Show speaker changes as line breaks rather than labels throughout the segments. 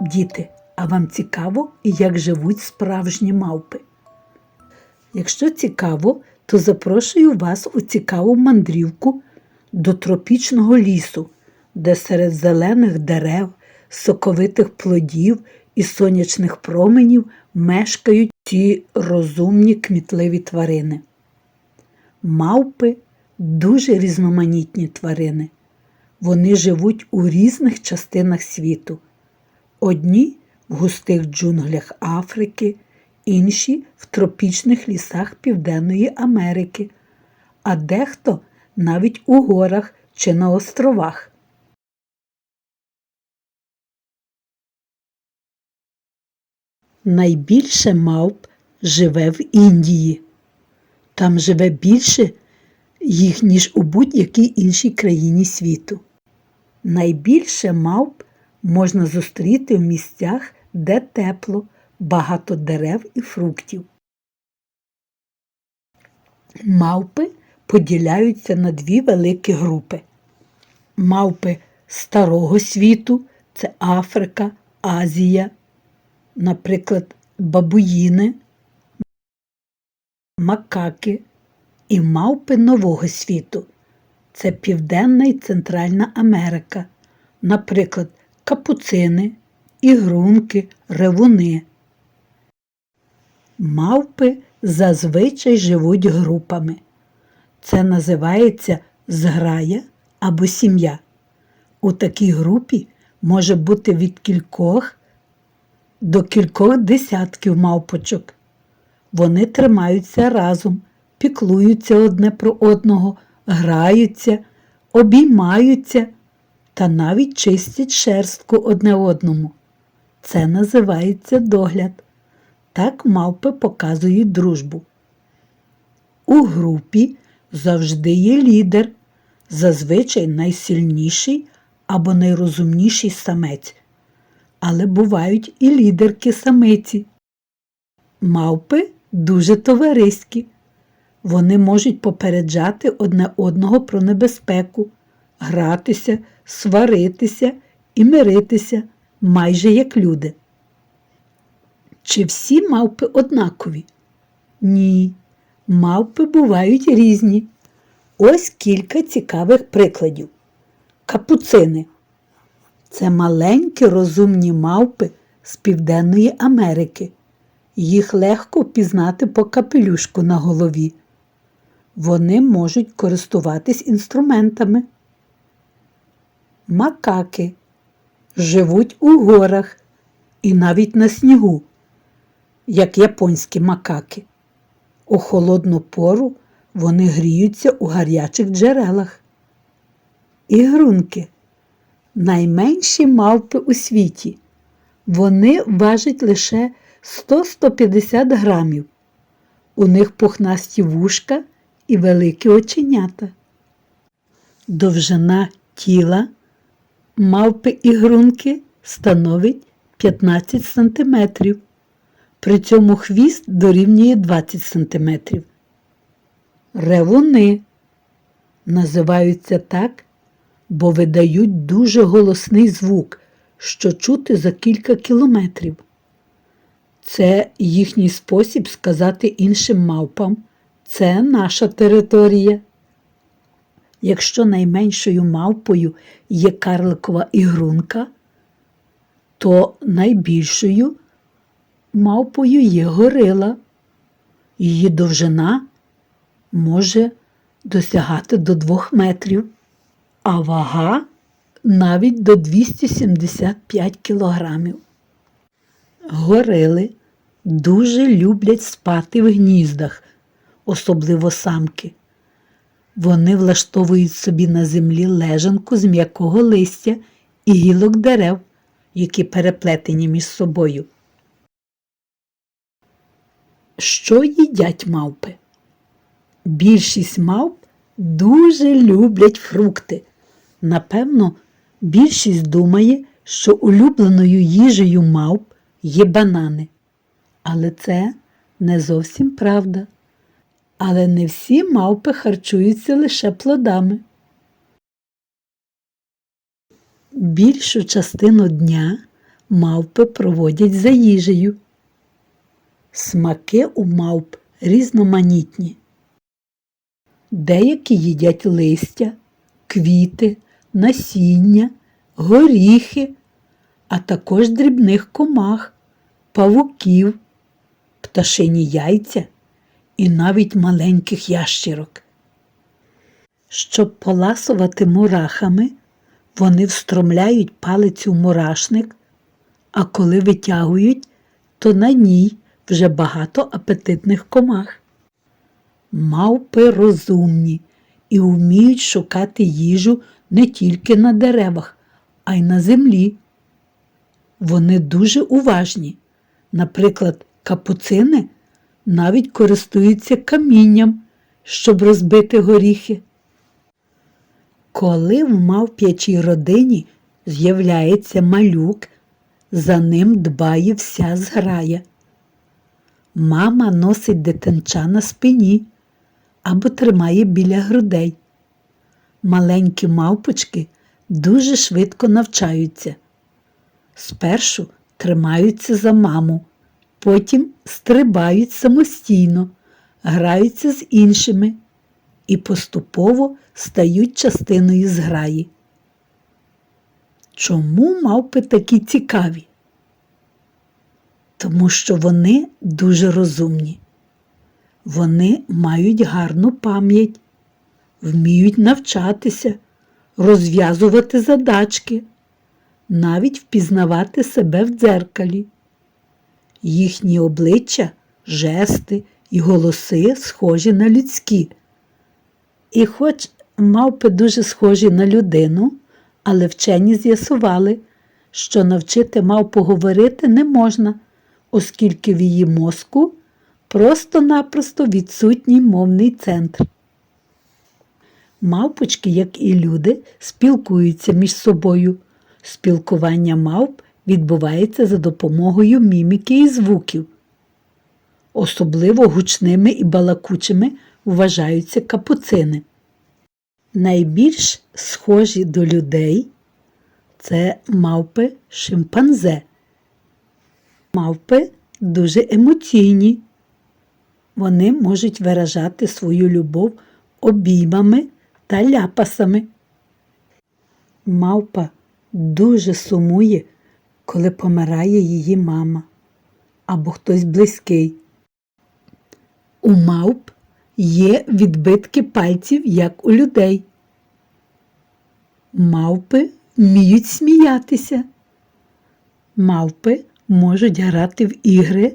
Діти, а вам цікаво, як живуть справжні мавпи? Якщо цікаво, то запрошую вас у цікаву мандрівку до тропічного лісу, де серед зелених дерев, соковитих плодів і сонячних променів мешкають ці розумні кмітливі тварини. Мавпи дуже різноманітні тварини. Вони живуть у різних частинах світу. Одні в густих джунглях Африки, інші в тропічних лісах Південної Америки, а дехто навіть у горах чи на островах. Найбільше мавп живе в Індії. Там живе більше їх, ніж у будь-якій іншій країні світу. Найбільше мавп можна зустріти в місцях, де тепло, багато дерев і фруктів. Мавпи поділяються на дві великі групи. Мавпи старого світу це Африка, Азія, наприклад, бабуїни, макаки і мавпи нового світу. Це Південна і Центральна Америка, наприклад, капуцини, ігрунки, ревуни. Мавпи зазвичай живуть групами. Це називається зграя або сім'я. У такій групі може бути від кількох до кількох десятків мавпочок. Вони тримаються разом, піклуються одне про одного, граються, обіймаються та навіть чистять шерстку одне одному. Це називається догляд. Так мавпи показують дружбу. У групі завжди є лідер, зазвичай найсильніший або найрозумніший самець. Але бувають і лідерки самиці. Мавпи дуже товариські. Вони можуть попереджати одне одного про небезпеку, гратися, сваритися і миритися, майже як люди. Чи всі мавпи однакові? Ні. Мавпи бувають різні. Ось кілька цікавих прикладів. Капуцини. Це маленькі розумні мавпи з Південної Америки. Їх легко впізнати по капелюшку на голові. Вони можуть користуватись інструментами. Макаки живуть у горах і навіть на снігу, як японські макаки. У холодну пору вони гріються у гарячих джерелах. Ігрунки найменші мавпи у світі. Вони важать лише 100-150 грамів. У них пухнасті вушка і великі оченята. Довжина тіла мавпи ігрунки становить 15 см. При цьому хвіст дорівнює 20 см. Ревуни називаються так, бо видають дуже голосний звук, що чути за кілька кілометрів. Це їхній спосіб сказати іншим мавпам це наша територія. Якщо найменшою мавпою є карликова ігрунка, то найбільшою мавпою є горила. Її довжина може досягати до 2 метрів, а вага навіть до 275 кілограмів. Горили дуже люблять спати в гніздах, особливо самки. Вони влаштовують собі на землі лежанку з м'якого листя і гілок дерев, які переплетені між собою. Що їдять мавпи? Більшість мавп дуже люблять фрукти. Напевно, більшість думає, що улюбленою їжею мавп є банани. Але це не зовсім правда. Але не всі мавпи харчуються лише плодами. Більшу частину дня мавпи проводять за їжею. Смаки у мавп різноманітні. Деякі їдять листя, квіти, насіння, горіхи, а також дрібних комах, павуків, пташині яйця і навіть маленьких ящірок. Щоб поласувати мурахами, вони встромляють палець у мурашник, а коли витягують, то на ній вже багато апетитних комах. Мавпи розумні і вміють шукати їжу не тільки на деревах, а й на землі. Вони дуже уважні. Наприклад, капуцини навіть користуються камінням, щоб розбити горіхи. Коли в мавп'ячій родині з'являється малюк, за ним дбає вся зграя. Мама носить дитинча на спині або тримає біля грудей. Маленькі мавпочки дуже швидко навчаються. Спершу тримаються за маму, потім стрибають самостійно, граються з іншими і поступово стають частиною зграї. Чому мавпи такі цікаві? Тому що вони дуже розумні. Вони мають гарну пам'ять, вміють навчатися, розв'язувати задачки, навіть впізнавати себе в дзеркалі. Їхні обличчя, жести і голоси схожі на людські. І хоч мавпи дуже схожі на людину, але вчені з'ясували, що навчити мавпу говорити не можна, оскільки в її мозку просто-напросто відсутній мовний центр. Мавпочки, як і люди, спілкуються між собою. Спілкування мавп відбувається за допомогою міміки і звуків. Особливо гучними і балакучими вважаються капуцини. Найбільш схожі до людей це мавпи шимпанзе. Мавпи дуже емоційні. Вони можуть виражати свою любов обіймами та ляпасами. Мавпа дуже сумує, коли помирає її мама або хтось близький. У мавп є відбитки пальців, як у людей. Мавпи вміють сміятися. Мавпи можуть грати в ігри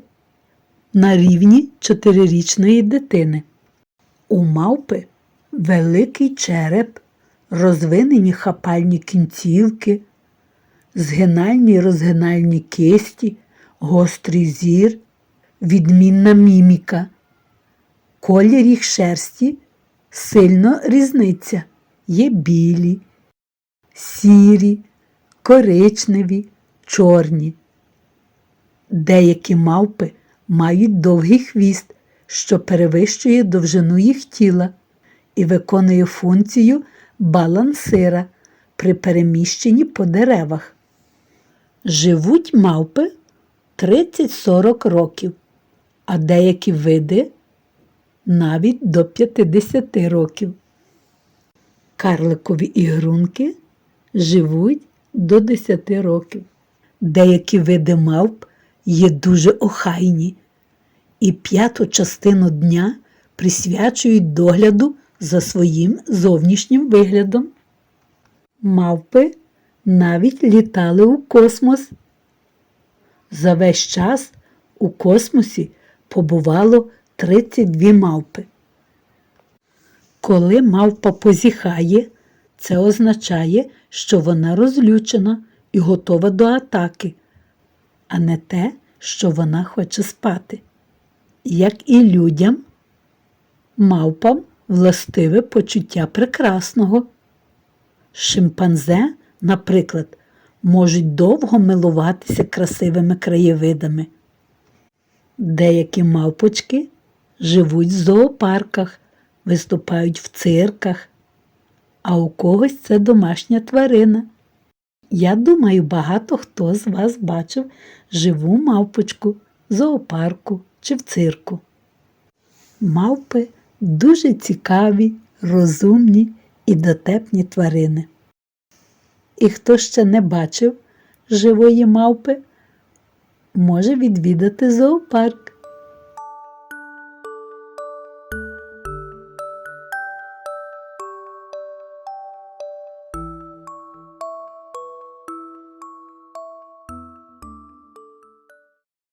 на рівні чотирирічної дитини. У мавпи великий череп, розвинені хапальні кінцівки, згинальні й розгинальні кисті, гострий зір, відмінна міміка. Колір їх шерсті сильно різниця. Є білі, сірі, коричневі, чорні. Деякі мавпи мають довгий хвіст, що перевищує довжину їх тіла і виконує функцію балансира при переміщенні по деревах. Живуть мавпи 30-40 років, а деякі види навіть до 50 років. Карликові ігрунки живуть до 10 років. Деякі види мавп є дуже охайні і п'яту частину дня присвячують догляду за своїм зовнішнім виглядом. Мавпи навіть літали у космос. За весь час у космосі побувало 32 мавпи. Коли мавпа позіхає, це означає, що вона розлючена і готова до атаки, а не те, що вона хоче спати. Як і людям, мавпам властиве почуття прекрасного. Шимпанзе, наприклад, можуть довго милуватися красивими краєвидами. Деякі мавпочки живуть в зоопарках, виступають в цирках, а у когось це домашня тварина. Я думаю, багато хто з вас бачив живу мавпочку в зоопарку чи в цирку. Мавпи дуже цікаві, розумні і дотепні тварини. І хто ще не бачив живої мавпи, може відвідати зоопарк.